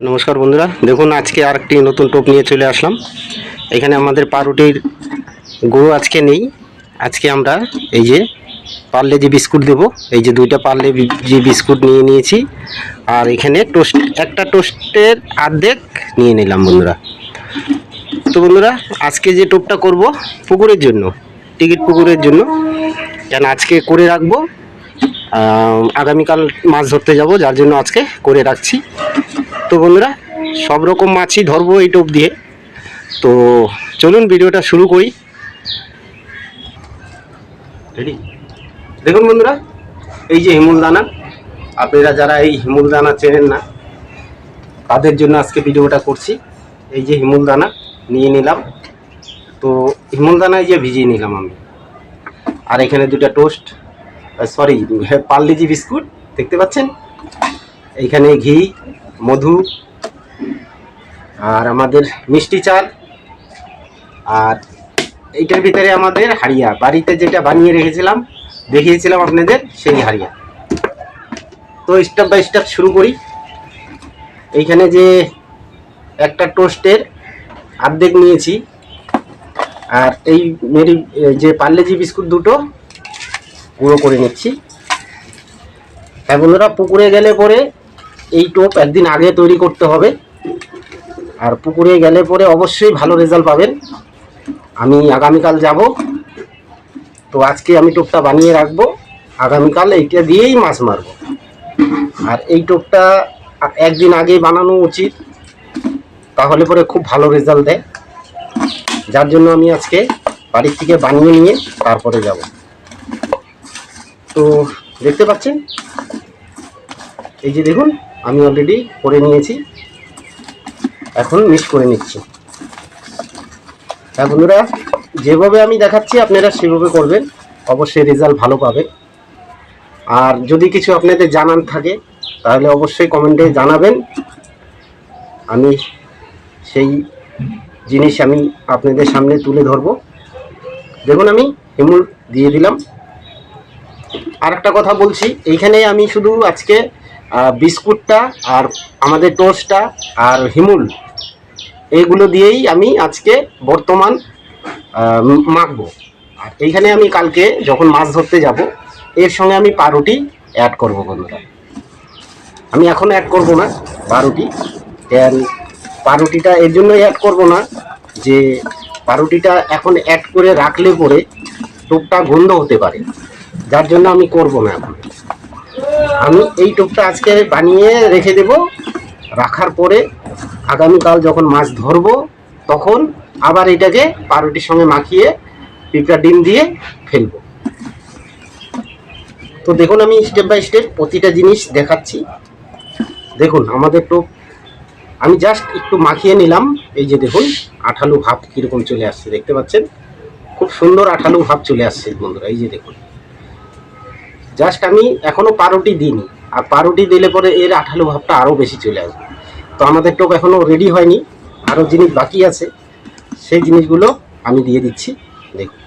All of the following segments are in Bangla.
নমস্কার বন্ধুরা। দেখুন, আজকে আর একটি নতুন টোপ নিয়ে চলে আসলাম। এখানে আমাদের পাউরুটির গুঁড়ো আজকে নেই। আজকে আমরা এই যে পারলে যে বিস্কুট দেব, এই যে দুইটা পারলে যে বিস্কুট নিয়ে নিয়েছি। আর এখানে টোস্ট, একটা টোস্টের অর্ধেক নিয়ে নিলাম বন্ধুরা। তো বন্ধুরা, আজকে যে টোপটা করব পুকুরের জন্য, টিকিট পুকুরের জন্য, কেন আজকে করে রাখব। আগামীকাল মাছ ধরতে যাব, যার জন্য আজকে করে রাখছি। তো বন্ধুরা, সব রকম মাছই ধরবো এই টোপ দিয়ে। তো চলুন ভিডিওটা শুরু করি। দেখুন বন্ধুরা, এই যে হিমুল দানা। আপনারা যারা এই হিমুল দানা চেনেন না, তাদের জন্য আজকে ভিডিওটা করছি। এই যে হিমুল দানা নিয়ে নিলাম। তো হিমুল দানায় যে ভিজিয়ে নিলাম আমি। আর এখানে দুটা টোস্ট সরি পার্লেজি বিস্কুট, দেখতে পাচ্ছেন? এইখানে ঘি মধু, আর আমাদের মিষ্টি চাল, আর এইটার ভিতরে আমাদের হাড়িয়া। বাড়িতে যেটা বানিয়ে রেখেছিলাম, দেখিয়েছিলাম আপনাদের, সেই হাড়িয়া। তো স্টেপ বাই স্টেপ শুরু করি। এইখানে যে একটা টোস্টের অর্ধেক নিয়েছি, আর এই মেরি যে পার্লেজি বিস্কুট দুটো গুঁড়ো করে নিচ্ছি। হ্যাঁ বন্ধুরা, পুকুরে গেলে পরে এই টোপ একদিন আগে তৈরি করতে হবে। আর পুকুরে গেলে পরে অবশ্যই ভালো রেজাল্ট পাবেন। আমি আগামীকাল যাব। তো আজকে আমি টোপটা বানিয়ে রাখব। আগামীকাল এইটা দিয়েই মাছ মারবো। আর এই টোপটা একদিন আগে বানানো উচিত। তাহলে পরে খুব ভালো রেজাল্ট দেয়। যার জন্য আমি আজকে বাড়ির থেকে বানিয়ে নিয়ে তারপরে যাব। তো দেখতে পাচ্ছেন? এই যে দেখুন আমি অলরেডি করে নিয়েছি। এখন মিক্স করে নিচ্ছি। হ্যাঁ বন্ধুরা যেভাবে আমি দেখাচ্ছি আপনারা সেভাবে করবেন। অবশ্যই রেজাল্ট ভালো পাবেন। আর যদি কিছু আপনাদের জানান থাকে তাহলে অবশ্যই কমেন্টে জানাবেন। আমি সেই জিনিস আমি আপনাদের সামনে তুলে ধরবো। দেখুন আমি হিমুল দিয়ে দিলাম। আর একটা কথা বলছি এইখানে আমি শুধু আজকে বিস্কুটটা আর আমাদের টোস্টটা আর হিমুল। এইগুলো দিয়েই আমি আজকে বর্তমান মাখবো। আর এইখানে আমি কালকে যখন মাছ ধরতে যাব, এর সঙ্গে আমি পাউরুটি অ্যাড করব বন্ধুরা। আমি এখন অ্যাড করব না পাউরুটি। পাউরুটিটা এর জন্যই অ্যাড করব না যে পাউরুটিটা এখন অ্যাড করে রাখলে পরে টোপটা গন্ধ হতে পারে। যার জন্য আমি করব না এখন। আমি এই টোপটা আজকে বানিয়ে রেখে দেব। রাখার পরে আগামীকাল যখন মাছ ধরবো, তখন আবার এটাকে পাউরুটির সঙ্গে মাখিয়ে পিঁপড়া ডিম দিয়ে ফেলব। তো দেখুন আমি স্টেপ বাই স্টেপ প্রতিটা জিনিস দেখাচ্ছি। দেখুন, আমাদের টোপ, আমি জাস্ট একটু মাখিয়ে নিলাম। এই যে দেখুন, আঠালু ভাব কীরকম চলে আসছে, দেখতে পাচ্ছেন? খুব সুন্দর আঠালু ভাব চলে আসছে বন্ধুরা, এই যে দেখুন। জাস্ট আমি এখনও পাউরুটি দিইনি। আর পাউরুটি দিলে পরে এর আঠালো ভাবটা আরও বেশি চলে আসবে। তো আমাদের টোপ এখনও রেডি হয়নি। আরও জিনিস বাকি আছে। সেই জিনিসগুলো আমি দিয়ে দিচ্ছি। দেখুন।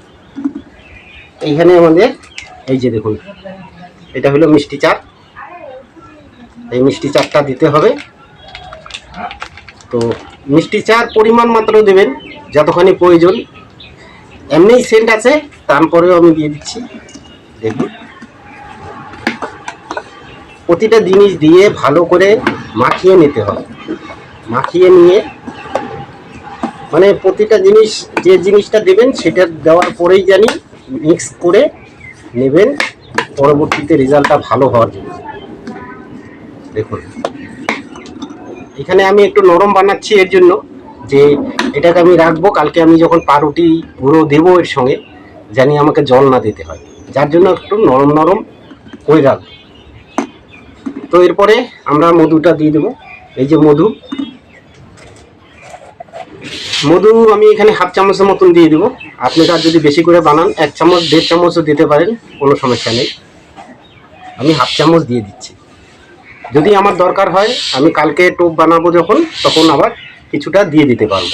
এইখানে আমাদের, এই যে দেখুন। এটা হলো মিষ্টি চার এই মিষ্টি চারটা দিতে হবে। তো মিষ্টি চার পরিমাণ মাত্র দেবেন, যতখানি প্রয়োজন। এমনিই সেন্ট আছে, তারপরেও আমি দিয়ে দিচ্ছি। দেখুন। প্রতিটা জিনিস দিয়ে ভালো করে মাখিয়ে নিতে হবে মাখিয়ে নিয়ে মানে প্রতিটা জিনিস, যে জিনিসটা দেবেন সেটা দেওয়ার পরেই জানি মিক্স করে নেবেন, পরবর্তীতে রেজাল্টটা ভালো হওয়ার জন্য। দেখুন। এখানে আমি একটু নরম বানাচ্ছি এর জন্য, যে এটাকে আমি রাখব, কালকে আমি যখন পাউরুটি গুঁড়ো দেবো এর সঙ্গে, জানি আমাকে জল না দিতে হয়। যার জন্য একটু নরম নরম করে রাখব। তো এরপরে আমরা মধুটা দিয়ে দেবো। এই যে মধু। মধু আমি এখানে হাফ চামচের মতন দিয়ে দেবো। আপনারা যদি বেশি করে বানান, এক চামচ, দেড় চামচও দিতে পারেন, কোনো সমস্যা নেই। আমি হাফ চামচ দিয়ে দিচ্ছি। যদি আমার দরকার হয়, আমি কালকে টোপ বানাবো যখন, তখন আবার কিছুটা দিয়ে দিতে পারব।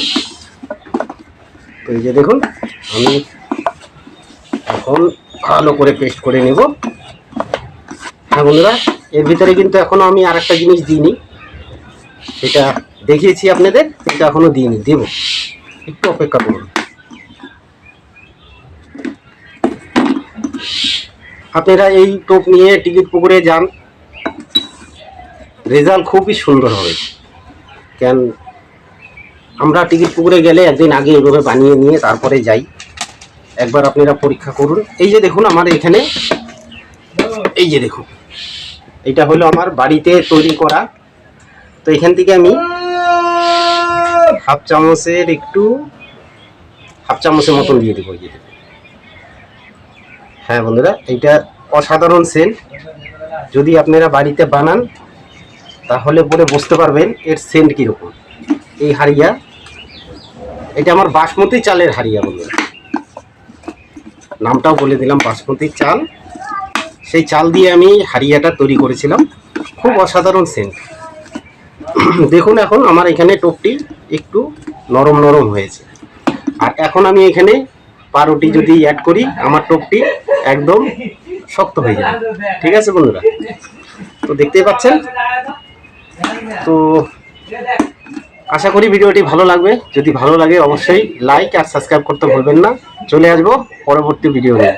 তো এই যে দেখুন, আমি এখন ভালো করে পেস্ট করে নেব। হ্যাঁ বন্ধুরা এর ভিতরে কিন্তু এখনও আমি আর একটা জিনিস দিইনি। সেটা দেখিয়েছি আপনাদের কিন্তু এখনও দিইনি, দেব। একটু অপেক্ষা করুন। আপনারা এই টোপ নিয়ে টিকিট পুকুরে যান। রেজাল্ট খুবই সুন্দর হবে। কেন? আমরা টিকিট পুকুরে গেলে একদিন আগে এভাবে বানিয়ে নিয়ে তারপরে যাই। একবার আপনারা পরীক্ষা করুন। এই যে দেখুন, আমার এখানে এই যে দেখুন। এটা হলো আমার বাড়িতে তৈরি করা। তো এখান থেকে আমি হাফ চামচের একটু, হাফ চামচের মতন দিয়ে দেবো হ্যাঁ বন্ধুরা, এইটা অসাধারণ সেন্ট যদি আপনারা বাড়িতে বানান, তাহলে পরে বুঝতে পারবেন এর সেন্ট কীরকম। এই হাড়িয়া, এটা আমার বাসমতি চালের হাড়িয়া বন্ধুরা। নামটাও বলে দিলাম, বাসমতি চাল। সেই চাল দিয়ে আমি হাড়িয়াটা তৈরি করেছিলাম। খুব অসাধারণ সেন্ট। দেখুন এখন আমার এখানে টোপটি একটু নরম নরম হয়েছে। আর এখন আমি এখানে পাউরুটি যদি অ্যাড করি, আমার টোপটি একদম শক্ত হয়ে যাবে। ঠিক আছে বন্ধুরা? তো দেখতেই পাচ্ছেন? তো আশা করি ভিডিওটি ভালো লাগবে। যদি ভালো লাগে অবশ্যই লাইক আর সাবস্ক্রাইব করতে ভুলবেন না। চলে আসব পরবর্তী ভিডিও নিয়ে।